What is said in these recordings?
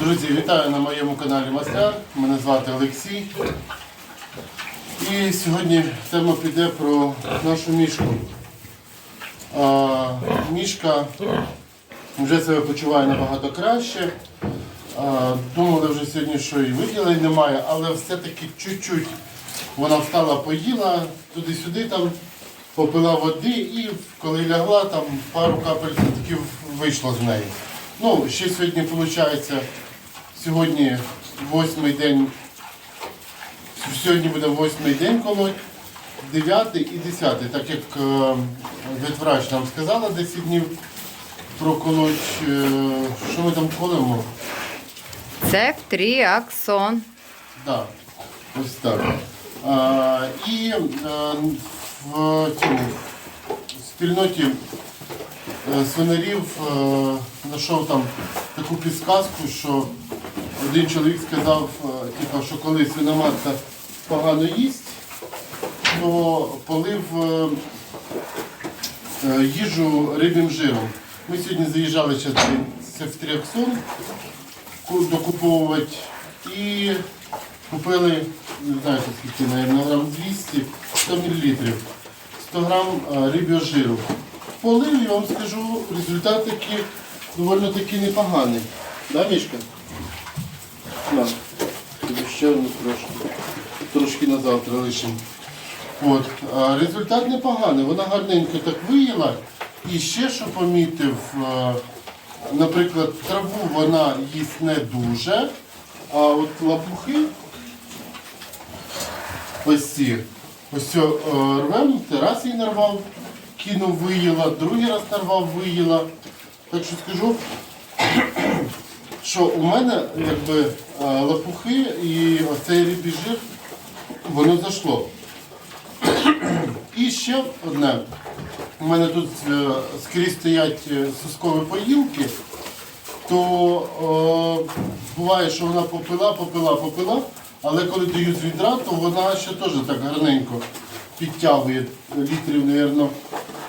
Друзі, вітаю на моєму каналі Мастер. Мене звати Олексій. І сьогодні тема піде про нашу мішку. А, мішка вже себе почуває набагато краще. А, думали вже сьогодні, що і виділень немає, але все-таки чуть-чуть вона встала, поїла туди-сюди, там попила води і коли лягла, там пару капель все-таки вийшло з неї. Ну, ще сьогодні виходить, сьогодні восьмий день, сьогодні буде восьмий день колоть, дев'ятий і десятий, так як е, ветврач нам сказала 10 днів проколоть, е, що ми там колемо? Цефтріаксон. Так, ось так. А, і е, в цьому в спільноті свинарів е, знайшов там таку підсказку, що один чоловік сказав, е, типу, що коли свиноматка погано їсть, то полив е, е, їжу рибним жиром. Ми сьогодні заїжджали ще цей сефтріаксон докуповувати і купили, не знаю скільки, наверное, грам 200, 100 мл, 100 грам е, риб'ього жиру. Полив, я вам скажу, результат такий доволі таки непоганий. Да, Мішка? На, тобі ще одну трошки. Трошки на завтра лишимо. От, а результат непоганий. Вона гарненько так виїла. І ще що помітив, е, наприклад, траву вона їсть не дуже, а от лапухи, ось ці, ось цю е, рвем, раз її нарвав, кинув, виїла, другий раз нарвав, виїла. Так що скажу, що у мене якби е, лапухи і оцей рибій жир, воно зайшло. І ще одне. У мене тут е, скрізь стоять е, соскові поїлки, то е, буває, що вона попила, попила, попила, але коли даю з відра, то вона ще теж так гарненько підтягує літрів, мабуть,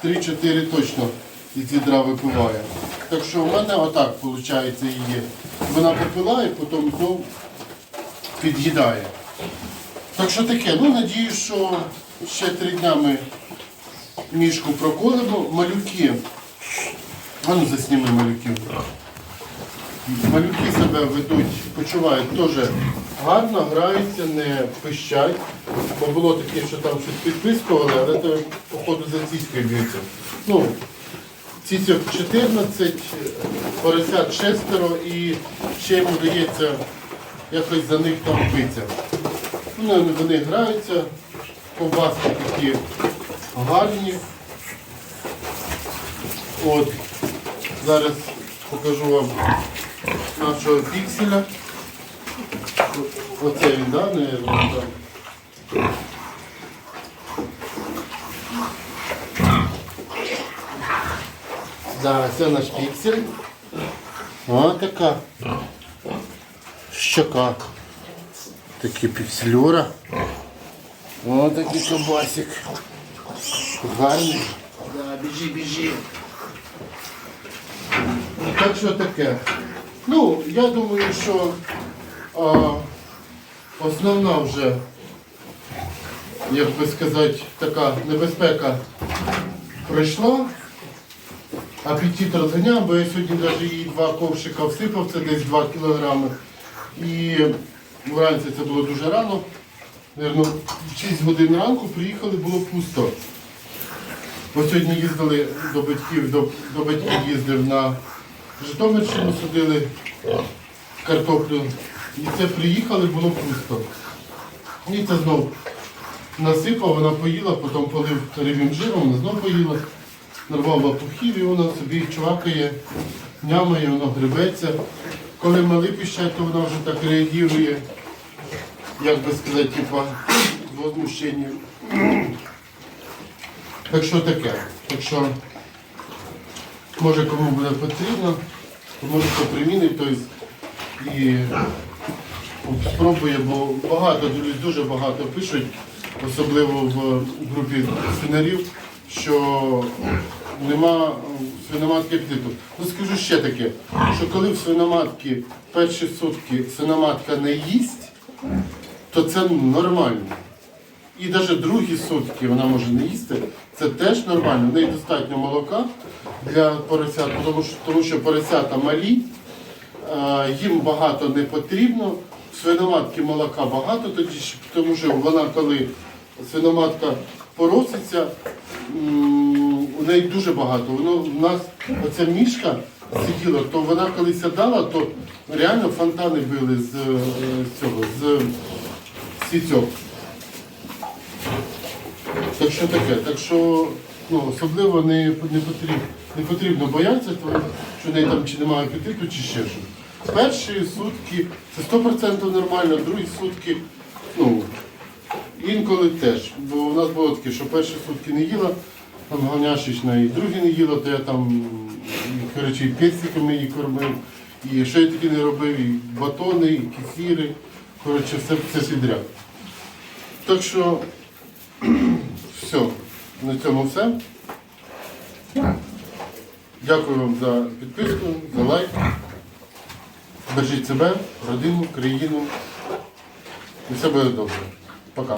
3-4 точно із відра випиває. Так що в мене отак виходить її. Вона попила і потім знов під'їдає. Так що таке, ну надіюсь, що ще три дня ми мішку проколимо. Малюки. А ну засніми малюків. Малюки себе ведуть, почувають теж гарно, граються, не пищать. Бо було таке, що там щось підпискували, але то походу за цицькою б'ються. Ну, цицьок 14, поросят шестеро і ще йому дається якось за них там биться. Ну, вони граються, ковбаски такі гарні. От, зараз покажу вам нашого пікселя. Оце він, да, не там. Да, це наш піксель. О, така щока. Такий піксельора. О, такий кобасик. Гарний. Да, біжи, біжи. Так що таке. Ну, я думаю, що а, основна вже, як би сказати, така небезпека пройшла. Апетит розганяв, бо я сьогодні навіть їй два ковшика всипав, це десь 2 кілограми. І вранці це було дуже рано. Наверно, в 6 годин ранку приїхали, було пусто. Бо сьогодні їздили до батьків, до, до батьків їздив на Житомирщину, садили картоплю. І це приїхали, було пусто. І це знов насипав, вона поїла, потім полив рибним жиром, вона знов поїла, нарвав лапухів і вона собі чвакає, нямає, воно грибеться. Коли мали піщать, то вона вже так реагує, як би сказати, типа, з возмущенням. Так що таке? Так що, може кому буде потрібно, то можете примінити, тобто і спробує, бо багато, дивлюсь, дуже багато пишуть, особливо в групі свинарів, що нема свиноматки апетиту. Ну скажу ще таке, що коли в свиноматки перші сутки свиноматка не їсть, то це нормально. І навіть другі сутки вона може не їсти, це теж нормально. В неї достатньо молока для поросят, тому що, тому що поросята малі, їм багато не потрібно. Свиноматки молока багато, тоді, тому що вона, коли свиноматка пороситься, у неї дуже багато. Воно в нас оця мішка сиділа, то вона коли сідала, то реально фонтани били з, е, з цього, з сітьок. Так що таке, так що ну, особливо не, не, потрібно, не потрібно боятися, що в неї там чи немає апетиту, чи ще щось. Перші сутки це 100% нормально, другі сутки, ну, інколи теж. Бо у нас було таке, що перші сутки не їла, там говняшечна, і другі не їла, то я там коротше, і її кормив, і що я таки не робив, і батони, і кефіри, коротше, все, все підряд. Так що все, на цьому все. Дякую вам за підписку, за лайк. Бережіть себе, родину, країну. І все буде добре. Пока.